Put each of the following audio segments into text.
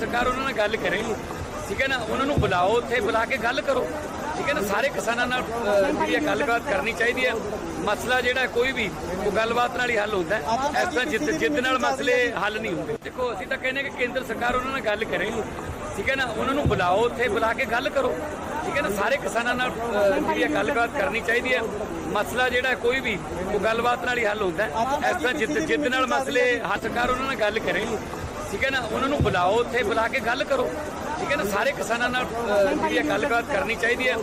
ਸਰਕਾਰ ਉਹਨਾਂ ਨਾਲ ਗੱਲ ਕਰੇ ਠੀਕ ਹੈ ਨਾ? ਉਹਨਾਂ ਨੂੰ ਬੁਲਾਓ ਉੱਥੇ, ਬੁਲਾ ਕੇ ਗੱਲ ਕਰੋ, ਠੀਕ ਹੈ ਨਾ? ਸਾਰੇ ਕਿਸਾਨਾਂ ਨਾਲ ਜਿਹੜੀ ਹੈ ਗੱਲਬਾਤ ਕਰਨੀ ਚਾਹੀਦੀ ਹੈ। ਮਸਲਾ ਜਿਹੜਾ ਕੋਈ ਵੀ, ਉਹ ਗੱਲਬਾਤ ਨਾਲ ਹੀ ਹੱਲ ਹੁੰਦਾ ਹੈ। ਇਸ ਤਰ੍ਹਾਂ ਜਿੱਦ ਜਿੱਦ ਨਾਲ ਮਸਲੇ ਹੱਲ ਨਹੀਂ ਹੁੰਦੇ। ਦੇਖੋ, ਅਸੀਂ ਤਾਂ ਕਹਿੰਦੇ ਕਿ ਕੇਂਦਰ ਸਰਕਾਰ ਉਹਨਾਂ ਨਾਲ ਗੱਲ ਕਰੇ ਠੀਕ ਹੈ ਨਾ? ਉਹਨਾਂ ਨੂੰ ਬੁਲਾਓ ਉੱਥੇ, ਬੁਲਾ ਕੇ ਗੱਲ ਕਰੋ, ਠੀਕ ਹੈ ਨਾ? ਸਾਰੇ ਕਿਸਾਨਾਂ ਨਾਲ ਜਿਹੜੀ ਹੈ ਗੱਲਬਾਤ ਕਰਨੀ ਚਾਹੀਦੀ ਹੈ। ਮਸਲਾ ਜਿਹੜਾ ਕੋਈ ਵੀ, ਉਹ ਗੱਲਬਾਤ ਨਾਲ ਹੀ ਹੱਲ ਹੁੰਦਾ ਹੈ। ਇਸ ਤਰ੍ਹਾਂ ਜਿੱਦ ਜਿੱਦ ਨਾਲ ਮਸਲੇ, ਹੱਲ ਸਰਕਾਰ ਉਹਨਾਂ ਨਾਲ ਗੱਲ ਕਰੇ ਠੀਕ ਹੈ ਨਾ? ਉਹਨਾਂ ਨੂੰ ਬੁਲਾਓ, ਉੱਥੇ ਬੁਲਾ ਕੇ ਗੱਲ ਕਰੋ। ਠੀਕ ਹੈ ਨਾ? ਸਾਰੇ ਕਿਸਾਨਾਂ ਨਾਲ ਜਿਹੜੀ ਗੱਲਬਾਤ ਕਰਨੀ ਚਾਹੀਦੀ ਹੈ।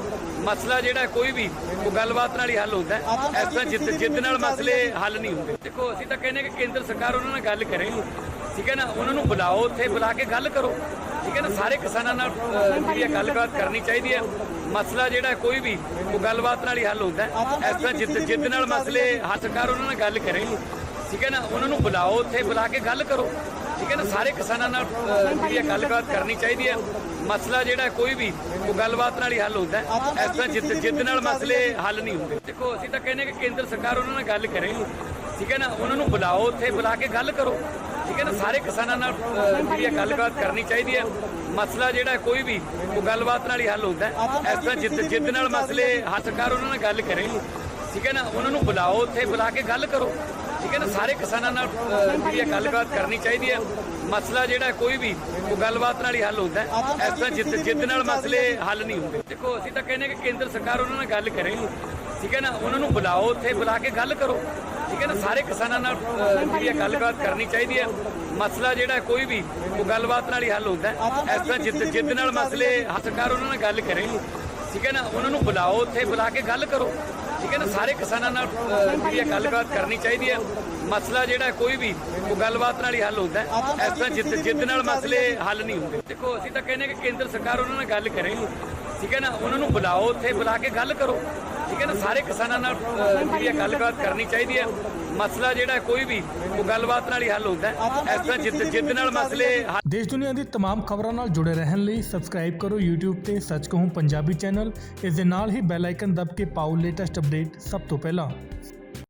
ਮਸਲਾ ਜਿਹੜਾ ਕੋਈ ਵੀ, ਉਹ ਗੱਲਬਾਤ ਨਾਲ ਹੀ ਹੱਲ ਹੁੰਦਾ ਇਸ ਤਰ੍ਹਾਂ ਜਿੱਦ ਜਿੱਦ ਨਾਲ ਮਸਲੇ ਹੱਲ ਨਹੀਂ ਹੁੰਦੇ। ਦੇਖੋ, ਅਸੀਂ ਤਾਂ ਕਹਿੰਦੇ ਕਿ ਕੇਂਦਰ ਸਰਕਾਰ ਉਹਨਾਂ ਨਾਲ ਗੱਲ ਕਰੇ। ਠੀਕ ਹੈ ਨਾ? ਉਹਨਾਂ ਨੂੰ ਬੁਲਾਓ, ਉੱਥੇ ਬੁਲਾ ਕੇ ਗੱਲ ਕਰੋ। ਠੀਕ ਹੈ ਨਾ? ਸਾਰੇ ਕਿਸਾਨਾਂ ਨਾਲ ਜਿਹੜੀ ਗੱਲਬਾਤ ਕਰਨੀ ਚਾਹੀਦੀ ਹੈ। ਮਸਲਾ ਜਿਹੜਾ ਕੋਈ ਵੀ, ਉਹ ਗੱਲਬਾਤ ਨਾਲ ਹੀ ਹੱਲ ਹੁੰਦਾ ਹੈ। ਇਸ ਤਰ੍ਹਾਂ ਜਿੱਦ ਜਿੱਦ ਨਾਲ ਮਸਲੇ ਹੱਲ ਸਰਕਾਰ ਉਹਨਾਂ ਨਾਲ ਗੱਲ ਕਰੇ। ਠੀਕ ਹੈ ਨਾ? ਉਹਨਾਂ ਨੂੰ ਬੁਲਾਓ, ਉੱਥੇ ਬੁਲਾ ਕੇ ਗੱਲ ਕਰੋ। ਠੀਕ ਹੈ ਨਾ? ਸਾਰੇ ਕਿਸਾਨਾਂ ਨਾਲ ਜਿਹੜੀ ਗੱਲਬਾਤ ਕਰਨੀ ਚਾਹੀਦੀ ਹੈ। ਮਸਲਾ ਜਿਹੜਾ ਕੋਈ ਵੀ, ਉਹ ਗੱਲਬਾਤ ਨਾਲ ਹੀ ਹੱਲ ਹੁੰਦਾ ਹੈ। ਇਸ ਤਰ੍ਹਾਂ ਜਿੱਦ ਜਿੱਦ ਨਾਲ ਮਸਲੇ ਹੱਲ ਨਹੀਂ ਹੁੰਦੇ। ਦੇਖੋ, ਅਸੀਂ ਤਾਂ ਕਹਿੰਦੇ ਕਿ ਕੇਂਦਰ ਸਰਕਾਰ ਉਹਨਾਂ ਨਾਲ ਗੱਲ ਕਰੇ। ਠੀਕ ਹੈ ਨਾ? ਉਹਨਾਂ ਨੂੰ ਬੁਲਾਓ, ਉੱਥੇ ਬੁਲਾ ਕੇ ਗੱਲ ਕਰੋ। ਠੀਕ ਹੈ ਨਾ? ਸਾਰੇ ਕਿਸਾਨਾਂ ਨਾਲ ਜਿਹੜੀ ਗੱਲਬਾਤ ਕਰਨੀ ਚਾਹੀਦੀ ਹੈ। ਮਸਲਾ ਜਿਹੜਾ ਕੋਈ ਵੀ, ਉਹ ਗੱਲਬਾਤ ਨਾਲ ਹੀ ਹੱਲ ਹੁੰਦਾ ਹੈ। ਇਸ ਤਰ੍ਹਾਂ ਜਿੱਦ ਜਿੱਦ ਨਾਲ ਮਸਲੇ ਹੱਲ ਸਰਕਾਰ ਉਹਨਾਂ ਨਾਲ ਗੱਲ ਕਰੇ। ਠੀਕ ਹੈ ਨਾ? ਉਹਨਾਂ ਨੂੰ ਬੁਲਾਓ, ਉੱਥੇ ਬੁਲਾ ਕੇ ਗੱਲ ਕਰੋ। ਠੀਕ ਹੈ ਨਾ, ਸਾਰੇ ਕਿਸਾਨਾਂ ਨਾਲ ਜਿਹੜੀ ਹੈ ਗੱਲਬਾਤ ਕਰਨੀ ਚਾਹੀਦੀ ਹੈ। ਮਸਲਾ ਜਿਹੜਾ ਕੋਈ ਵੀ, ਉਹ ਗੱਲਬਾਤ ਨਾਲ ਹੀ ਹੱਲ ਹੁੰਦਾ ਹੈ। ਇਸ ਤਰ੍ਹਾਂ ਜਿੱਦ ਜਿੱਦ ਨਾਲ ਮਸਲੇ ਹੱਲ ਨਹੀਂ ਹੁੰਦੇ। ਦੇਖੋ, ਅਸੀਂ ਤਾਂ ਕਹਿੰਦੇ ਕਿ ਕੇਂਦਰ ਸਰਕਾਰ ਉਹਨਾਂ ਨਾਲ ਗੱਲ ਕਰੇ ਠੀਕ ਹੈ ਨਾ, ਉਹਨਾਂ ਨੂੰ ਬੁਲਾਓ ਉੱਥੇ, ਬੁਲਾ ਕੇ ਗੱਲ ਕਰੋ। ਠੀਕ ਹੈ ਨਾ, ਸਾਰੇ ਕਿਸਾਨਾਂ ਨਾਲ ਜਿਹੜੀ ਹੈ ਗੱਲਬਾਤ ਕਰਨੀ ਚਾਹੀਦੀ ਹੈ। ਮਸਲਾ ਜਿਹੜਾ ਕੋਈ ਵੀ, ਉਹ ਗੱਲਬਾਤ ਨਾਲ ਹੀ ਹੱਲ ਹੁੰਦਾ ਹੈ। ਇਸ ਤਰ੍ਹਾਂ ਜਿੱਦ ਜਿੱਦ ਨਾਲ ਮਸਲੇ ਹੱਲ ਸਰਕਾਰ ਉਹਨਾਂ ਨਾਲ ਗੱਲ ਕਰੇ ਠੀਕ ਹੈ ਨਾ, ਉਹਨਾਂ ਨੂੰ ਬੁਲਾਓ ਉੱਥੇ, ਬੁਲਾ ਕੇ ਗੱਲ ਕਰੋ। ਠੀਕ ਹੈ ਨਾ, ਸਾਰੇ ਕਿਸਾਨਾਂ ਨਾਲ ਜਿਹੜੀ ਹੈ ਗੱਲਬਾਤ ਕਰਨੀ ਚਾਹੀਦੀ ਹੈ। ਮਸਲਾ ਜਿਹੜਾ ਕੋਈ ਵੀ ਉਹ ਗੱਲਬਾਤ ਨਾਲ ਹੀ ਹੱਲ ਹੁੰਦਾ ਹੈ। ਇਸ ਤਰ੍ਹਾਂ ਜਿੱਦ ਜਿੱਦ ਨਾਲ ਮਸਲੇ ਹੱਲ ਨਹੀਂ ਹੁੰਦੇ। ਦੇਖੋ, ਅਸੀਂ ਤਾਂ ਕਹਿੰਦੇ ਕਿ ਕੇਂਦਰ ਸਰਕਾਰ ਉਹਨਾਂ ਨਾਲ ਗੱਲ ਕਰੇ। ਠੀਕ ਹੈ ਨਾ, ਉਹਨਾਂ ਨੂੰ ਬੁਲਾਓ, ਉੱਥੇ ਬੁਲਾ ਕੇ ਗੱਲ ਕਰੋ। ਠੀਕ ਹੈ ਨਾ ਸਾਰੇ ਕਿਸਾਨਾਂ ਨਾਲ ਅਹ, ਜਿਹੜੀ ਹੈ ਗੱਲਬਾਤ ਕਰਨੀ ਚਾਹੀਦੀ ਹੈ ਮਸਲਾ ਜਿਹੜਾ ਹੈ ਕੋਈ ਵੀ ਉਹ ਗੱਲਬਾਤ ਨਾਲ ਹੀ ਹੱਲ ਹੁੰਦਾ ਹੈ ਇਸ ਤਰ੍ਹਾਂ ਜਿੱਦ ਜਿੱਦ ਨਾਲ ਮਸਲੇ ਹੱਲ ਦੇਸ਼ ਦੁਨੀਆ ਦੀ तमाम ਖਬਰਾਂ ਨਾਲ ਜੁੜੇ ਰਹਿਣ ਲਈ ਸਬਸਕ੍ਰਾਈਬ ਕਰੋ YouTube ਤੇ ਸੱਚ ਕਹੂੰ ਪੰਜਾਬੀ ਚੈਨਲ ਇਸ ਦੇ ਨਾਲ ਹੀ ਬੈਲ ਆਈਕਨ ਦਬ ਕੇ ਪਾਓ ਲੇਟੈਸਟ ਅਪਡੇਟ ਸਭ ਤੋਂ ਪਹਿਲਾਂ